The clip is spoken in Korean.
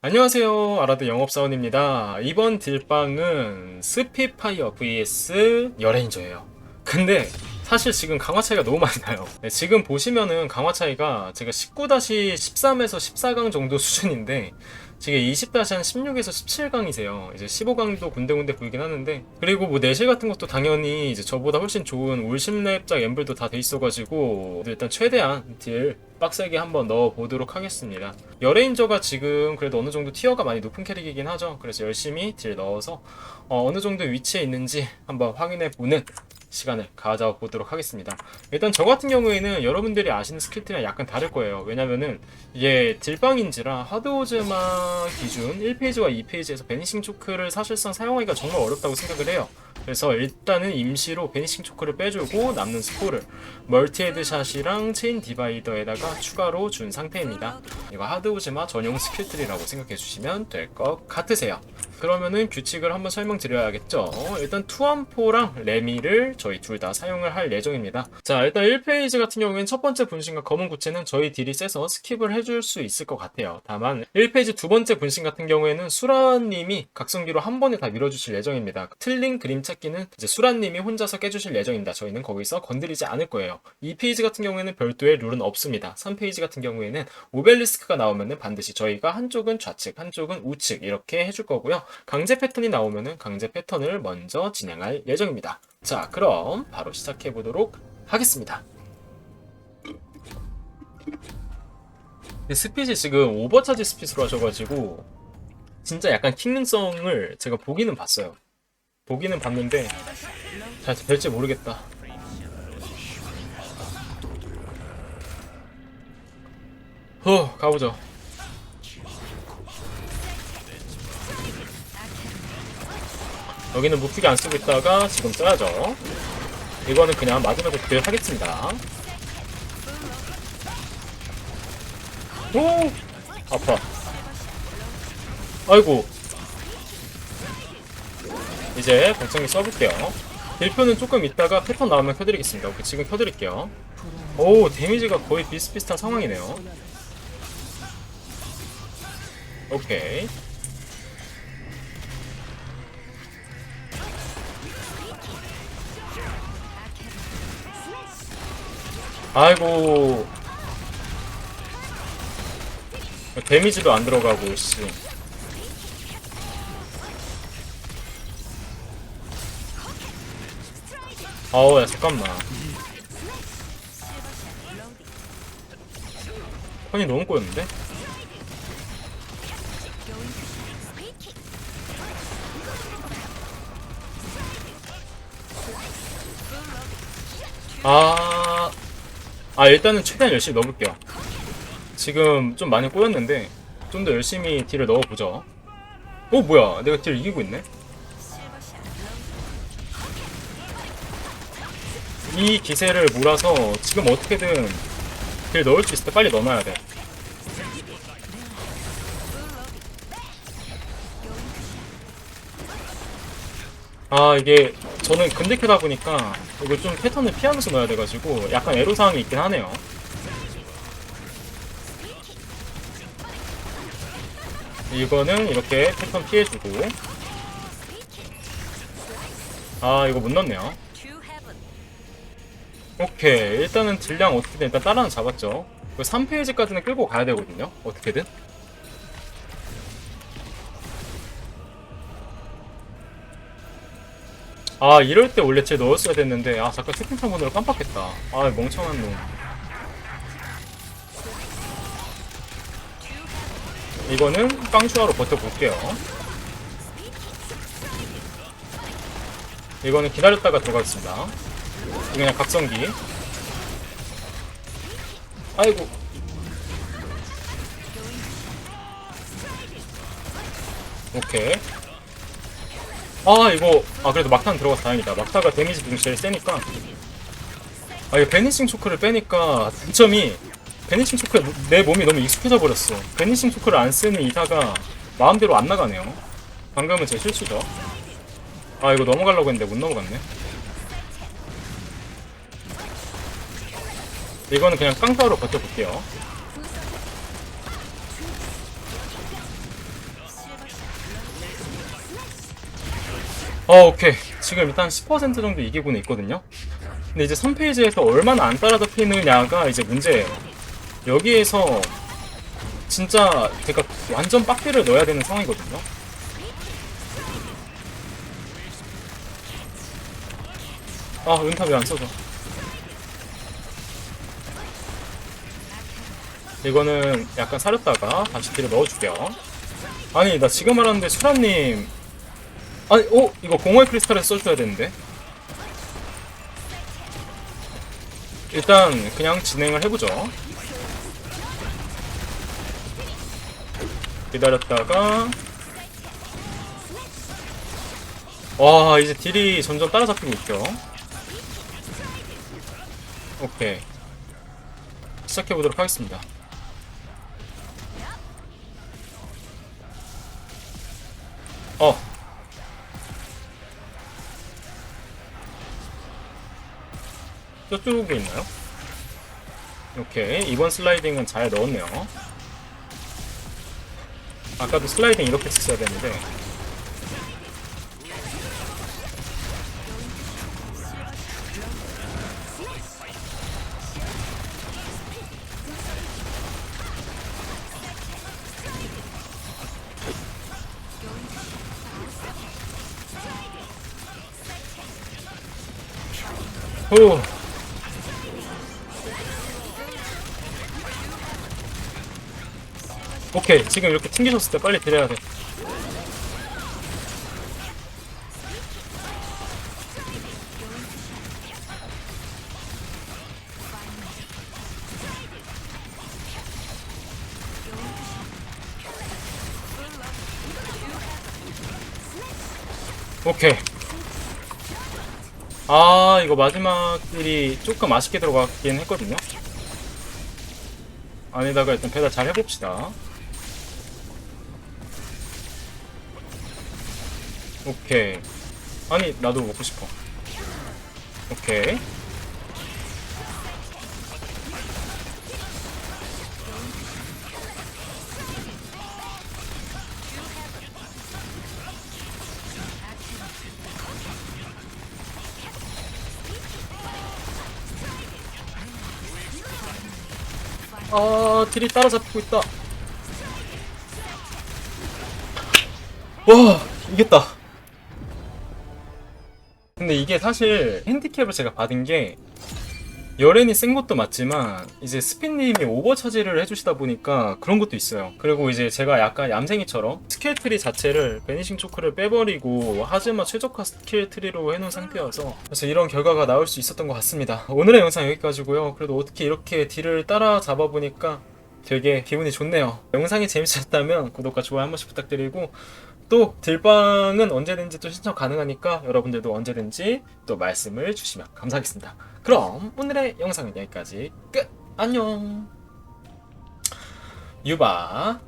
안녕하세요. 아라드 영업사원입니다. 이번 딜빵은 스피파이어 vs 여레인저예요. 근데 사실 지금 강화 차이가 너무 많이 나요. 네, 지금 보시면은 강화 차이가 제가 19-13에서 14강 정도 수준인데 지금 20-16에서 17강이세요. 이제 15강도 군데군데 보이긴 하는데 그리고 뭐 내실 같은 것도 당연히 이제 저보다 훨씬 좋은 올 10렙작 엠블도 다 돼 있어가지고 일단 최대한 딜 빡세게 한번 넣어 보도록 하겠습니다. 여레인저가 지금 그래도 어느 정도 티어가 많이 높은 캐릭이긴 하죠. 그래서 열심히 딜 넣어서 어, 느 정도 위치에 있는지 한번 확인해 보는 시간을 가져보도록 하겠습니다. 일단 저 같은 경우에는 여러분들이 아시는 스킬들이랑 약간 다를 거예요. 왜냐면은 이게 딜빵인지라 하드오즈마 기준 1페이지와 2페이지에서 베니싱 초크를 사실상 사용하기가 정말 어렵다고 생각을 해요. 그래서 일단은 임시로 베니싱 초크를 빼주고 남는 스포를 멀티 헤드샷이랑 체인 디바이더에다가 추가로 준 상태입니다. 이거 하드오즈마 전용 스킬들이라고 생각해 주시면 될 것 같으세요. 그러면은 규칙을 한번 설명드려야겠죠. 일단 투암포랑 레미를 저희 둘 다 사용을 할 예정입니다. 자, 일단 1페이지 같은 경우에는 첫 번째 분신과 검은 구체는 저희 딜이 세서 스킵을 해줄 수 있을 것 같아요. 다만 1페이지 두 번째 분신 같은 경우에는 수라님이 각성기로 한 번에 다 밀어주실 예정입니다. 틀린 그림 찾기는 이제 수라님이 혼자서 깨주실 예정입니다. 저희는 거기서 건드리지 않을 거예요. 2페이지 같은 경우에는 별도의 룰은 없습니다. 3페이지 같은 경우에는 오벨리스크가 나오면은 반드시 저희가 한쪽은 좌측, 한쪽은 우측 이렇게 해줄 거고요. 강제 패턴이 나오면은 강제 패턴을 먼저 진행할 예정입니다. 자, 그럼 바로 시작해 보도록 하겠습니다. 스핏이 지금 오버차지 스핏으로 하셔가지고 진짜 약간 킹능성을 제가 보기는 봤어요. 보기는 봤는데 잘 될지 모르겠다. 후 가보죠. 여기는 무피게 안 쓰고 있다가 지금 써야죠. 이거는 그냥 맞으면서 딜 하겠습니다. 오! 아파. 아이고. 이제 발전기 써볼게요. 딜표는 조금 있다가 패턴 나오면 켜드리겠습니다. 오케이, 지금 켜드릴게요. 오, 데미지가 거의 비슷비슷한 상황이네요. 오케이. 아이고. 데미지도 안 들어가고 씨. 아우 야 잠깐만. 턴이 너무 꼬였는데? 아... 아 일단은 최대한 열심히 넣어볼게요. 지금 좀 많이 꼬였는데 좀 더 열심히 딜을 넣어보죠. 어 뭐야? 내가 딜 이기고 있네? 이 기세를 몰아서 지금 어떻게든 딜 넣을 수 있을 때 빨리 넣어놔야 돼. 아 이게 저는 근데캐다 보니까 이거 좀 패턴을 피하면서 넣어야 돼가지고 약간 애로사항이 있긴 하네요. 이거는 이렇게 패턴 피해주고. 아 이거 못 넣네요. 오케이. 일단은 딜량 어떻게든 일단 따라는 잡았죠. 3페이지까지는 끌고 가야 되거든요. 어떻게든 아 이럴 때 원래 쟤 넣었어야 됐는데 아 잠깐 채팅창 번호를 깜빡했다. 아 멍청한 놈. 이거는 깡슈아로 버텨볼게요. 이거는 기다렸다가 들어가겠습니다. 그냥 각성기. 아이고. 오케이 아 이거. 아 그래도 막탄 들어가서 다행이다. 막타가 데미지 붕 제일 세니까. 아 이거 베니싱 초크를 빼니까 단점이 베니싱 초크에 내 몸이 너무 익숙해져 버렸어. 베니싱 초크를 안 쓰는 이사가 마음대로 안 나가네요. 방금은 제 실수죠. 아 이거 넘어가려고 했는데 못 넘어갔네. 이거는 그냥 깡따로 버텨볼게요 어 오케이. 지금 일단 10% 정도 이기고는 있거든요. 근데 이제 3페이지에서 얼마나 안 따라잡히느냐가 이제 문제예요. 여기에서 진짜 제가 완전 빡대를 넣어야 되는 상황이거든요. 아 은타 왜안 써져? 이거는 약간 사렸다가 다시 뒤로 넣어줄게요. 아니 나 지금 알았는데 수라님 아니 어? 이거 공허의 크리스탈에 써줘야 되는데? 일단 그냥 진행을 해보죠. 기다렸다가. 와 이제 딜이 점점 따라잡히고 있죠. 오케이. 시작해보도록 하겠습니다 저쪽에 있나요? 오케이. 이번 슬라이딩은 잘 넣었네요. 아까도 슬라이딩 이렇게 했어야 되는데. 후 오케이 지금 이렇게 튕기셨을 때 빨리 드려야 돼. 오케이. 아 이거 마지막 딜이 조금 아쉽게 들어갔긴 했거든요. 아니다가 일단 배달 잘 해봅시다 오케이. 아니 나도 먹고 싶어. 오케이. 아 딜이 따라잡히고 있다. 와 이겼다 근데 이게 사실 핸디캡을 제가 받은 게 여렌이 센 것도 맞지만 이제 스피님이 오버 차지를 해주시다 보니까 그런 것도 있어요. 그리고 이제 제가 약간 얌생이처럼 스킬 트리 자체를 베니싱 초크를 빼버리고 하즈마 최적화 스킬 트리로 해놓은 상태여서 그래서 이런 결과가 나올 수 있었던 것 같습니다. 오늘의 영상 여기까지고요. 그래도 어떻게 이렇게 딜을 따라 잡아 보니까 되게 기분이 좋네요. 영상이 재밌었다면 구독과 좋아요 한 번씩 부탁드리고 또 딜방은 언제든지 또 신청 가능하니까 여러분들도 언제든지 또 말씀을 주시면 감사하겠습니다. 그럼 오늘의 영상은 여기까지 끝. 안녕. 유바